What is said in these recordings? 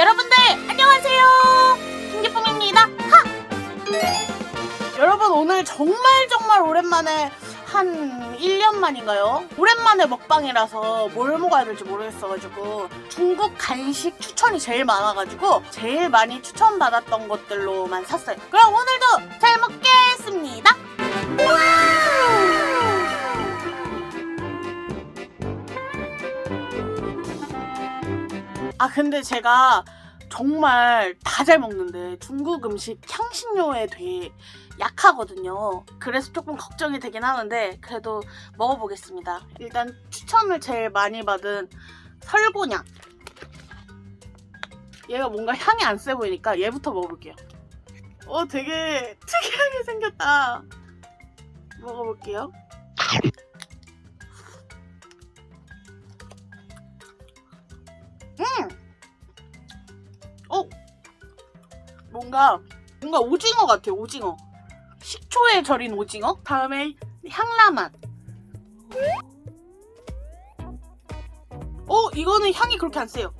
여러분들 안녕하세요. 김기쁨입니다. 하! 여러분 오늘 정말 정말 오랜만에 한 1년 만인가요? 오랜만에 먹방이라서 뭘 먹어야 될지 모르겠어가지고 중국 간식 추천이 제일 많아가지고 제일 많이 추천받았던 것들로만 샀어요. 그럼 오늘도 잘 아 근데 제가 정말 다 잘 먹는데 중국 음식 향신료에 되게 약하거든요. 그래서 조금 걱정이 되긴 하는데 그래도 먹어보겠습니다. 일단 추천을 제일 많이 받은 설고냥. 얘가 뭔가 향이 안 세 보이니까 얘부터 먹어볼게요. 어 되게 특이하게 생겼다. 먹어볼게요. 뭔가 뭔가 오징어 같아요 오징어. 식초에 절인 오징어? 다음에 향라 맛. 어? 이거는 향이 그렇게 안 세요.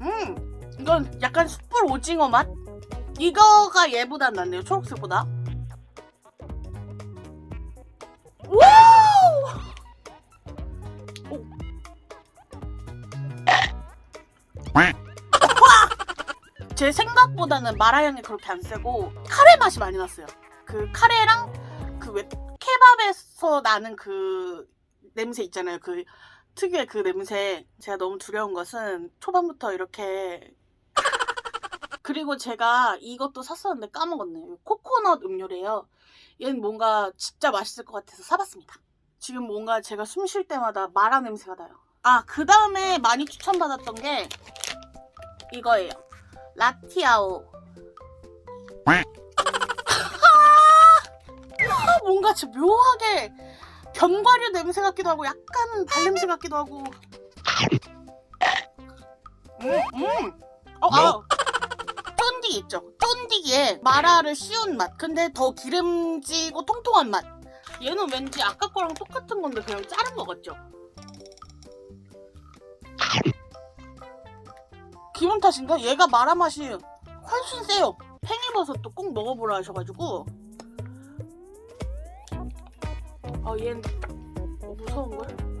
음 이건 약간 숯불 오징어 맛? 이거가 얘보단 낫네요 초록색보다. 와우! 제 생각보다는 마라향이 그렇게 안 세고 카레 맛이 많이 났어요. 그 카레랑 그 왜 케밥에서 나는 그 냄새 있잖아요. 그 특유의 그 냄새. 제가 너무 두려운 것은 초반부터 이렇게 그리고 제가 이것도 샀었는데 까먹었네요. 코코넛 음료래요. 얘는 뭔가 진짜 맛있을 것 같아서 사봤습니다. 지금 뭔가 제가 숨 쉴 때마다 마라 냄새가 나요. 아, 그 다음에 많이 추천받았던 게 이거예요. 라티아오. 아, 뭔가 진짜 묘하게 견과류 냄새 같기도 하고 약간 발냄새 같기도 하고. 음, 음. 어, 아. 쫀디기 있죠? 쫀디기에 마라를 씌운 맛. 근데 더 기름지고 통통한 맛. 얘는 왠지 아까 거랑 똑같은 건데 그냥 자른 거 같죠? 기분 탓인가? 얘가 마라 맛이 훨씬 세요. 팽이버섯도 꼭 먹어보라 하셔가지고. 아, 얘는 어, 무서운 걸?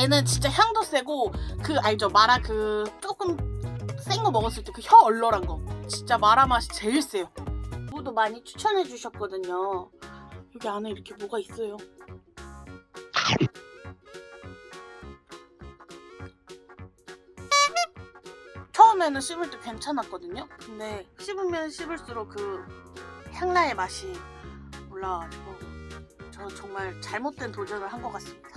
얘는 진짜 향도 세고 그 알죠? 마라 그 조금 센 거 먹었을 때 그 혀 얼얼한 거. 진짜 마라 맛이 제일 세요. 누구도 많이 추천해 주셨거든요. 여기 안에 이렇게 뭐가 있어요? 처음에는 씹을 때 괜찮았거든요. 근데 씹으면 씹을수록 그 향나의 맛이 올라와가지고 저 정말 잘못된 도전을 한 것 같습니다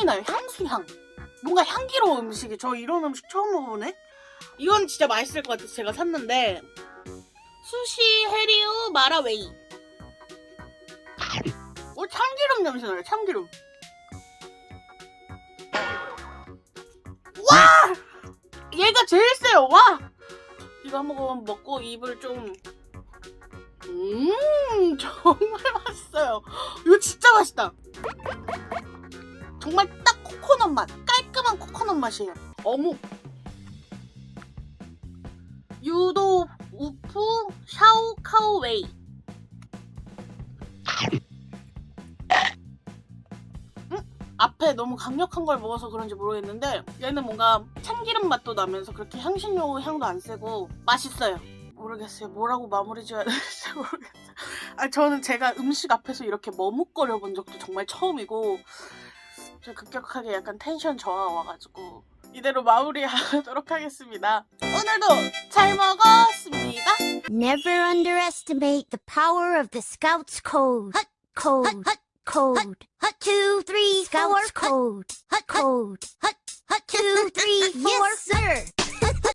향이 나요. 향수 향. 뭔가 향기로운 음식이 저 이런 음식 처음 먹어보네. 이건 진짜 맛있을 것 같아서 제가 샀는데 수시 해리우 마라웨이. 오 참기름 냄새 나요. 참기름. 와! 얘가 제일 세요. 와! 이거 한번 먹고 입을 좀 음, 정말 맛있어요. 이거 진짜 맛있다. 정말 딱 코코넛 맛, 깔끔한 코코넛 맛이에요. 어묵. 유도 우프 샤오 카오웨이. 음? 앞에 너무 강력한 걸 먹어서 그런지 모르겠는데 얘는 뭔가 참기름 맛도 나면서 그렇게 향신료 향도 안 세고 맛있어요. 모르겠어요. 뭐라고 마무리 지어야 될지 모르겠어요. 아, 저는 제가 음식 앞에서 이렇게 머뭇거려 본 적도 정말 처음이고 좀 급격하게 약간 텐션 저하 와가지고 이대로 마무리하도록 하겠습니다. 오늘도 잘 먹었습니다. Never underestimate the power of the Scouts Code. Code. Code. Two, three, Scouts Code. Code. Two, three, four. Yes, sir.